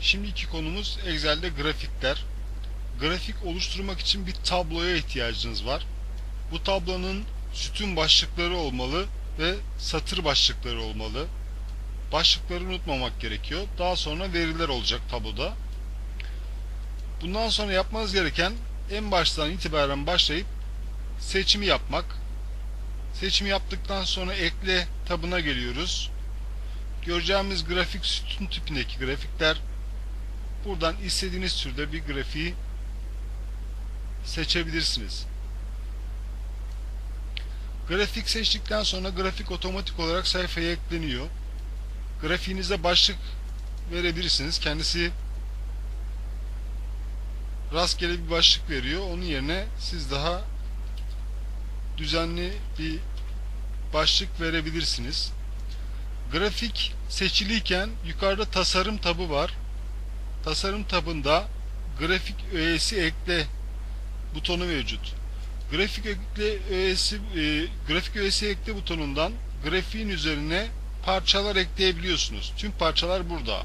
Şimdiki konumuz Excel'de grafikler. Grafik oluşturmak için bir tabloya ihtiyacınız var. Bu tablonun sütun başlıkları olmalı ve satır başlıkları olmalı. Başlıkları unutmamak gerekiyor. Daha sonra veriler olacak tabloda. Bundan sonra yapmanız gereken en baştan itibaren başlayıp seçimi yapmak. Seçimi yaptıktan sonra ekle tabına geliyoruz. Göreceğimiz grafik sütun tipindeki grafikler buradan istediğiniz türde bir grafiği seçebilirsiniz. Grafik seçtikten sonra grafik otomatik olarak sayfaya ekleniyor. Grafiğinize başlık verebilirsiniz. Kendisi rastgele bir başlık veriyor. Onun yerine siz daha düzenli bir başlık verebilirsiniz. Grafik seçiliyken yukarıda tasarım tabı var. Tasarım tabında grafik öğesi ekle butonu mevcut. Grafik ekle öğesi e, grafik öğesi ekle butonundan grafiğin üzerine parçalar ekleyebiliyorsunuz. Tüm parçalar burada.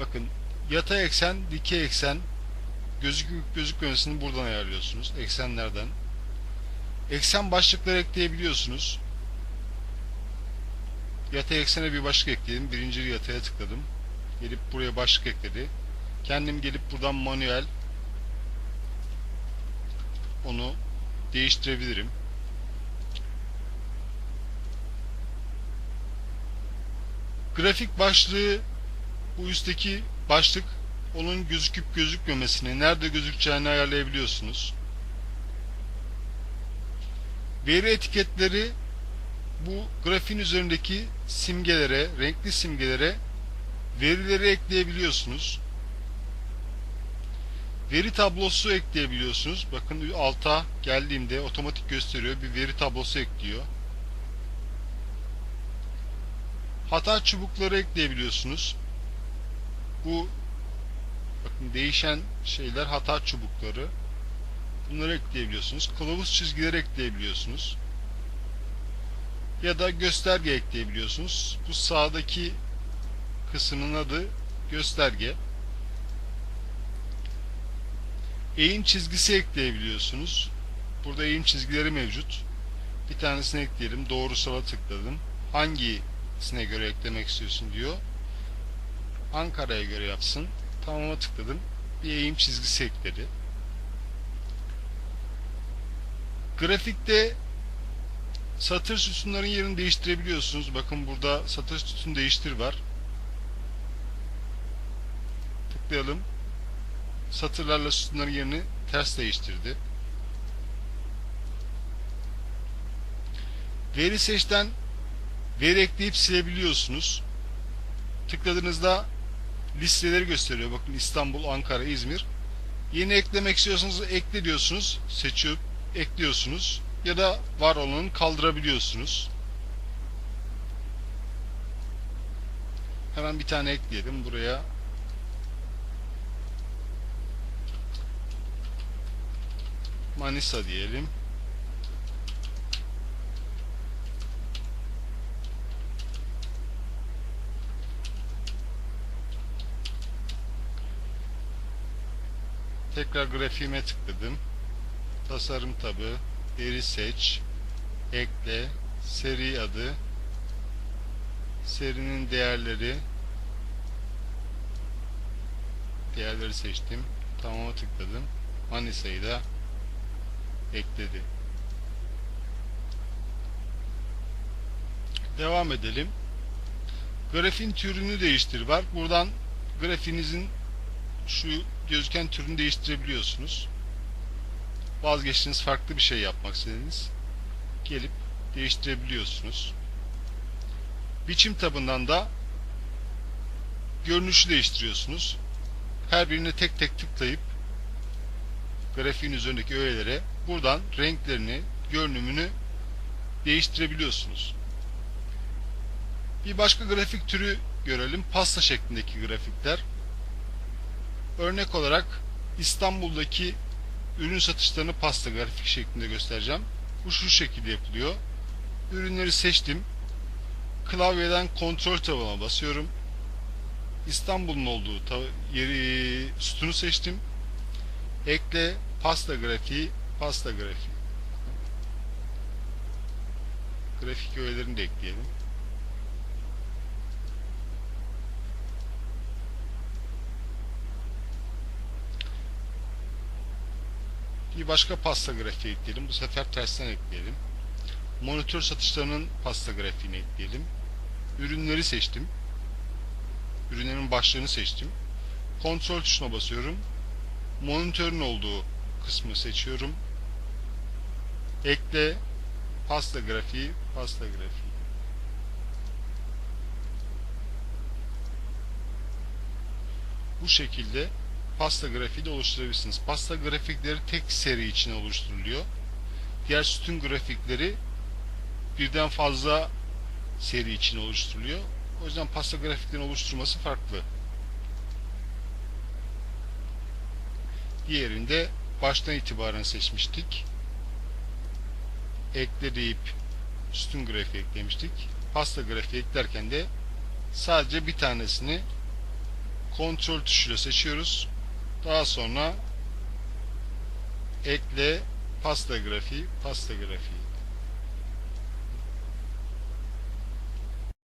Bakın yatay eksen, dikey eksen gözüküp gözükmemesini buradan ayarlıyorsunuz. Eksenlerden. Eksen başlıkları ekleyebiliyorsunuz. Yatay eksene bir başlık ekledim. Birinci yataya tıkladım. Gelip buraya başlık ekledi. Kendim gelip buradan manuel onu değiştirebilirim. Grafik başlığı bu üstteki başlık onun gözüküp gözükmemesini, nerede gözükeceğini ayarlayabiliyorsunuz. Veri etiketleri bu grafiğin üzerindeki simgelere, renkli simgelere verileri ekleyebiliyorsunuz. Veri tablosu ekleyebiliyorsunuz. Bakın alta geldiğimde otomatik gösteriyor. Bir veri tablosu ekliyor. Hata çubukları ekleyebiliyorsunuz. Bu bakın değişen şeyler hata çubukları. Bunları ekleyebiliyorsunuz. Kılavuz çizgileri ekleyebiliyorsunuz. Ya da gösterge ekleyebiliyorsunuz. Bu sağdaki kısmının adı gösterge. Eğim çizgisi ekleyebiliyorsunuz. Burada eğim çizgileri mevcut. Bir tanesini ekleyelim. Doğrusala tıkladım. Hangisine göre eklemek istiyorsun diyor. Ankara'ya göre yapsın. Tamam'a tıkladım. Bir eğim çizgisi ekledi. Grafikte satır sütunların yerini değiştirebiliyorsunuz. Bakın burada satır sütun değiştir var. Tıklayalım. Satırlarla sütunların yerini ters değiştirdi. Veri seçten veri ekleyip silebiliyorsunuz. Tıkladığınızda listeleri gösteriyor. Bakın İstanbul, Ankara, İzmir. Yeni eklemek istiyorsanız ekle diyorsunuz. Seçip ekliyorsunuz. Ya da var olanı kaldırabiliyorsunuz. Hemen bir tane ekleyelim. Buraya Manisa diyelim. Tekrar grafiğime tıkladım. Tasarım tabı, veri seç, ekle, seri adı, serinin değerleri, değerleri seçtim. Tamam'a tıkladım. Manisa'yı da ekledi. Devam edelim. Grafin türünü değiştir var. Buradan grafiğinizin şu gözüken türünü değiştirebiliyorsunuz. Vazgeçtiniz farklı bir şey yapmak istediniz. Gelip değiştirebiliyorsunuz. Biçim tabından da görünüşü değiştiriyorsunuz. Her birine tek tek tıklayıp grafiğin üzerindeki öğelere buradan renklerini, görünümünü değiştirebiliyorsunuz. Bir başka grafik türü görelim. Pasta şeklindeki grafikler. Örnek olarak İstanbul'daki ürün satışlarını pasta grafik şeklinde göstereceğim. Bu şu şekilde yapılıyor. Ürünleri seçtim. Klavyeden kontrol tabına basıyorum. İstanbul'un olduğu yeri sütunu seçtim. Ekle pasta grafiği, pasta grafiği. Grafik öğelerini de ekleyelim. Bir başka pasta grafiği ekleyelim. Bu sefer tersten ekleyelim. Monitör satışlarının pasta grafiğini ekleyelim. Ürünleri seçtim. Ürünlerin başlığını seçtim. Kontrol tuşuna basıyorum. Monitörün olduğu kısmı seçiyorum. Ekle pasta grafiği, pasta grafiği. Bu şekilde pasta grafiği de oluşturabilirsiniz. Pasta grafikleri tek seri için oluşturuluyor. Diğer sütun grafikleri birden fazla seri için oluşturuluyor. O yüzden pasta grafiklerini oluşturması farklı. Diğerinde baştan itibaren seçmiştik. Ekle deyip sütun grafiği eklemiştik. Pasta grafiği eklerken de sadece bir tanesini kontrol tuşuyla seçiyoruz. Daha sonra ekle pasta grafiği, pasta grafiği.